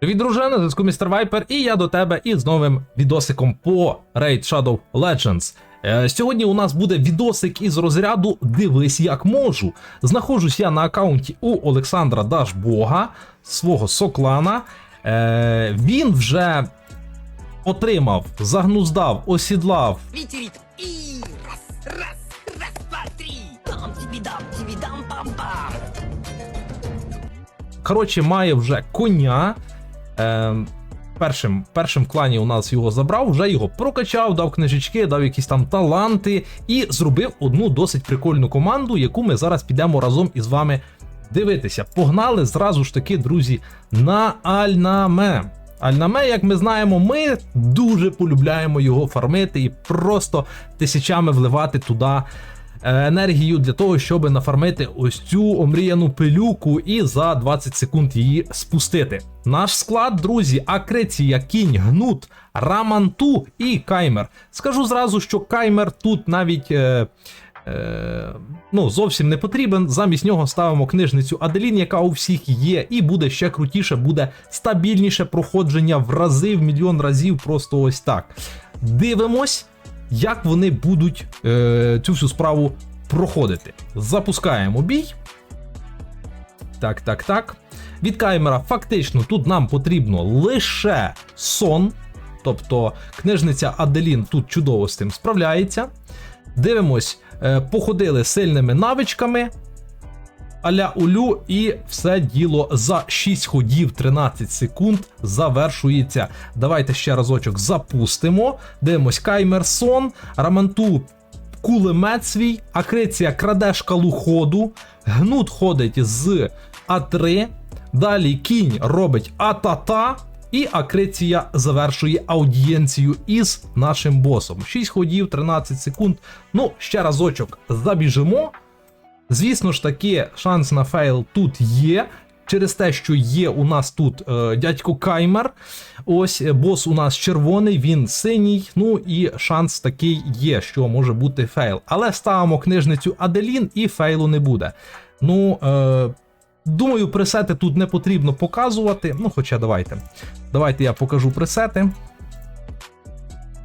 Привіт, дружина, на зв'язку містер Вайпер, і я до тебе із новим відосиком по Raid Shadow Legends. Е, сьогодні у нас буде відосик із розряду Дивись, як можу. Знаходжусь я на аккаунті у Олександра Дашбога, свого соклана. Е, він вже отримав, загнуздав, осідлав Ветерит. И раз, раз, раз, два, три. Дам тебе, дам тебе, дам пам пам. Коротше, має вже коня. Е, першим, першим клані у нас його забрав, вже його прокачав, дав книжечки, дав якісь там таланти і зробив одну досить прикольну команду, яку ми зараз підемо разом із вами дивитися. Погнали зразу ж таки, друзі, на Альнаме. Альнаме, як ми знаємо, ми дуже полюбляємо його фармити і просто тисячами вливати туди енергію для того, щоб нафармити ось цю омріяну пилюку і за 20 секунд її спустити. Наш склад, друзі, Акреція, кінь, гнут, раманту і каймер. Скажу зразу, що каймер тут навіть. Е, Е, ну, зовсім не потрібен. Замість нього ставимо книжницю Аделін, яка у всіх є, і буде ще крутіше, буде стабільніше проходження в рази, в мільйон разів, просто ось так. Дивимось, як вони будуть е, цю всю справу проходити. Запускаємо бій. Так, так, так. Від каймера фактично тут нам потрібно лише сон. Тобто книжниця Аделін тут чудово з цим справляється. Дивимось, е, походили сильними навичками. Аля улю, і все діло за 6 ходів 13 секунд завершується. Давайте ще разочок запустимо. Дивимось Каймерсон, Раманту кулемет свій, Акреція краде шкалу ходу, Гнут ходить з А3. Далі кінь робить атата. І Акреція завершує аудієнцію із нашим босом. 6 ходів, 13 секунд. Ну, ще разочок забіжимо. Звісно ж таки, шанс на фейл тут є. Через те, що є у нас тут е, дядько Каймер. Ось е, бос у нас червоний, він синій. Ну і шанс такий є, що може бути фейл. Але ставимо книжницю Аделін і фейлу не буде. Ну, е, думаю, пресети тут не потрібно показувати. Ну, хоча давайте. Давайте я покажу пресети.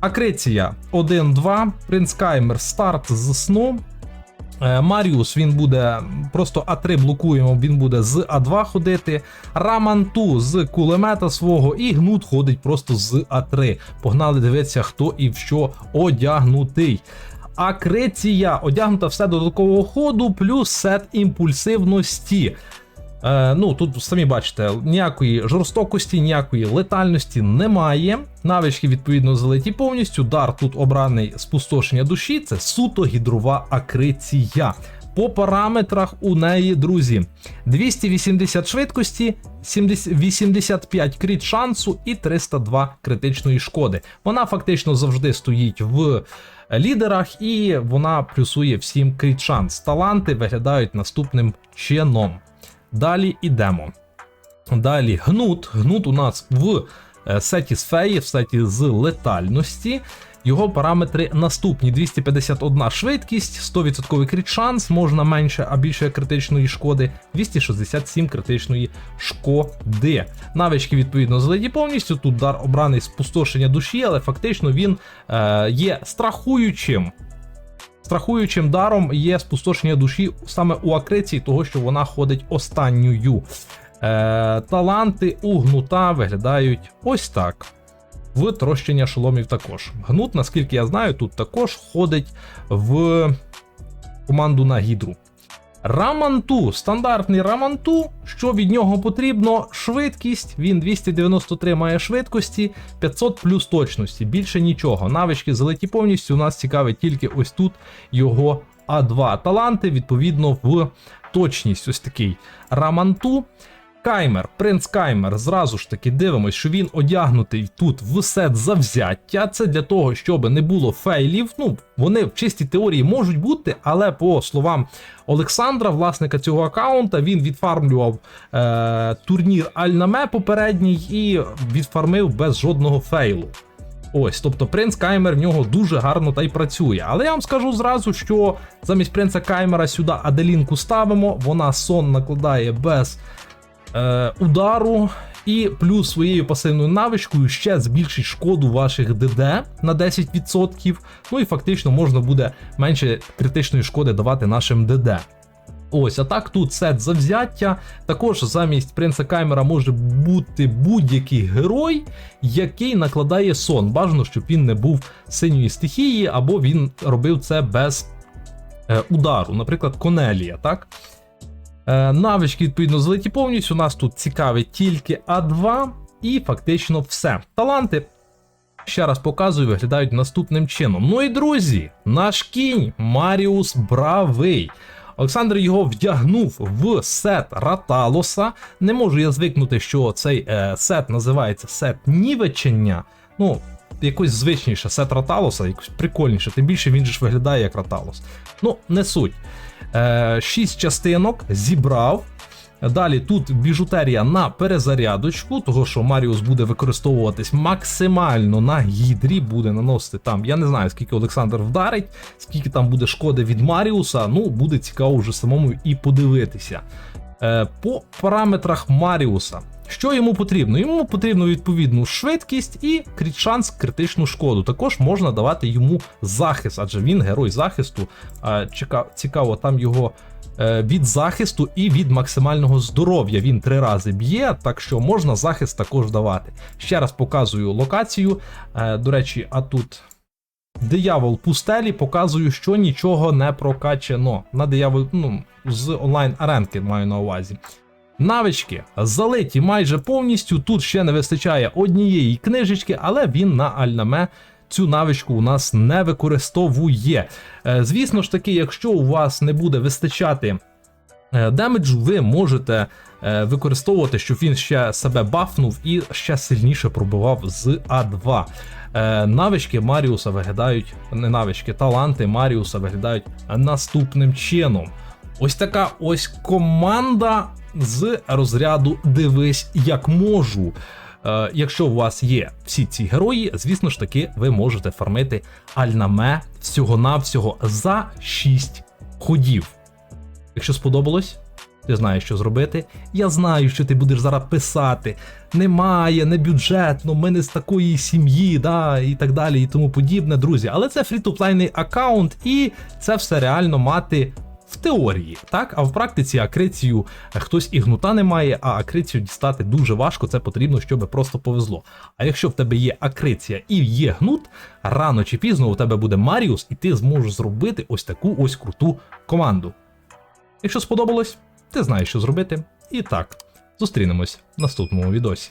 Акреція 1-2, Принц Каймер старт з сну. Е, Маріус він буде просто А3 блокуємо, він буде з А2 ходити. Раманту з кулемета свого, і гнут ходить просто з А3. Погнали дивитися, хто і в що одягнутий. Акреція одягнута все додаткового ходу, плюс сет імпульсивності. Е, ну, тут самі бачите, ніякої жорстокості, ніякої летальності немає. Навички, відповідно, залиті повністю. Дар тут обраний спустошення душі, це суто гідрова акриція. По параметрах у неї, друзі, 280 швидкості, 85 крит шансу і 302 критичної шкоди. Вона фактично завжди стоїть в лідерах, і вона плюсує всім крит шанс. Таланти виглядають наступним чином. Далі йдемо. Далі гнут. Гнут у нас в сеті з феї, в сеті з летальності. Його параметри наступні: 251 швидкість, 100% крит шанс, можна менше, а більше критичної шкоди, 267 критичної шкоди. Навички, відповідно, заледі повністю. Тут дар обраний спустошення душі, але фактично він е, є страхуючим. Страхуючим даром є спустошення душі саме у акреції, того що вона ходить останньою. Е, Таланти у гнута виглядають ось так. В трощення шоломів також. Гнут, наскільки я знаю, тут також ходить в команду на гідру. Раманту, стандартний раманту. Що від нього потрібно? Швидкість. Він 293 має швидкості, 500 плюс точності. Більше нічого. Навички залеті повністю. У нас цікавить тільки ось тут його А2. Таланти, відповідно, в точність. Ось такий раманту. Каймер, принц Каймер, зразу ж таки дивимось, що він одягнутий тут в сет завзяття. Це для того, щоб не було фейлів. Ну, вони в чистій теорії можуть бути, але по словам Олександра, власника цього аккаунта, він відфармлював е, турнір Альнаме попередній і відфармив без жодного фейлу. Ось, тобто принц Каймер в нього дуже гарно та й працює. Але я вам скажу зразу, що замість принца Каймера сюди Аделінку ставимо, вона сон накладає без е, удару. І плюс своєю пасивною навичкою ще збільшить шкоду ваших ДД на 10%. Ну і фактично можна буде менше критичної шкоди давати нашим ДД. Ось, а так тут сет завзяття. Також замість принца Каймера може бути будь-який герой, який накладає сон. Бажано, щоб він не був синьої стихії, або він робив це без е, удару, наприклад, Конелія, так? Е, навички, відповідно, злиті повністю. У нас тут цікавить тільки А2 і фактично все. Таланти. Ще раз показую, виглядають наступним чином. Ну і друзі, наш кінь Маріус Бравий. Олександр його вдягнув в сет Раталоса. Не можу я звикнути, що цей е, сет називається сет нівечення. Ну, якось звичніше сет Раталоса, якось прикольніше, тим більше він же ж виглядає як Раталос. Ну, не суть. Е, шість частинок зібрав. Далі тут біжутерія на перезарядочку, того що Маріус буде використовуватись максимально на гідрі, буде наносити там. Я не знаю, скільки Олександр вдарить, скільки там буде шкоди від Маріуса. Ну, буде цікаво вже самому і подивитися. Е, по параметрах Маріуса. Що йому потрібно? Йому потрібно відповідну швидкість і шанс критичну шкоду. Також можна давати йому захист, адже він герой захисту. Цікаво, там його е, від захисту і від максимального здоров'я. Він три рази б'є, так що можна захист також давати. Ще раз показую локацію. Е, До речі, а тут. Диявол пустелі показую, що нічого не прокачено. На диявол, ну, з онлайн аренки маю на увазі. Навички залиті майже повністю. Тут ще не вистачає однієї книжечки, але він на Альнаме цю навичку у нас не використовує. Е, Звісно ж таки, якщо у вас не буде вистачати е, демеджу, ви можете е, використовувати, щоб він ще себе бафнув і ще сильніше пробивав з А2. Е, Навички Маріуса виглядають, не навички, таланти Маріуса виглядають наступним чином. Ось така ось команда з розряду Дивись, як можу. Е, якщо у вас є всі ці герої, звісно ж таки, ви можете фармити Альнаме всього-навсього за 6 ходів. Якщо сподобалось, ти знаєш, що зробити. Я знаю, що ти будеш зараз писати. Немає, не бюджетно, ми не з такої сім'ї, да, і так далі, і тому подібне, друзі. Але це фрі-то-плейний аккаунт, і це все реально мати в теорії, так? А в практиці акрицію е, хтось і гнута не має, а акрицію дістати дуже важко, це потрібно, щоб просто повезло. А якщо в тебе є акриція і є гнут, рано чи пізно у тебе буде Маріус, і ти зможеш зробити ось таку ось круту команду. Якщо сподобалось, ти знаєш, що зробити. І так, зустрінемось в наступному відосі.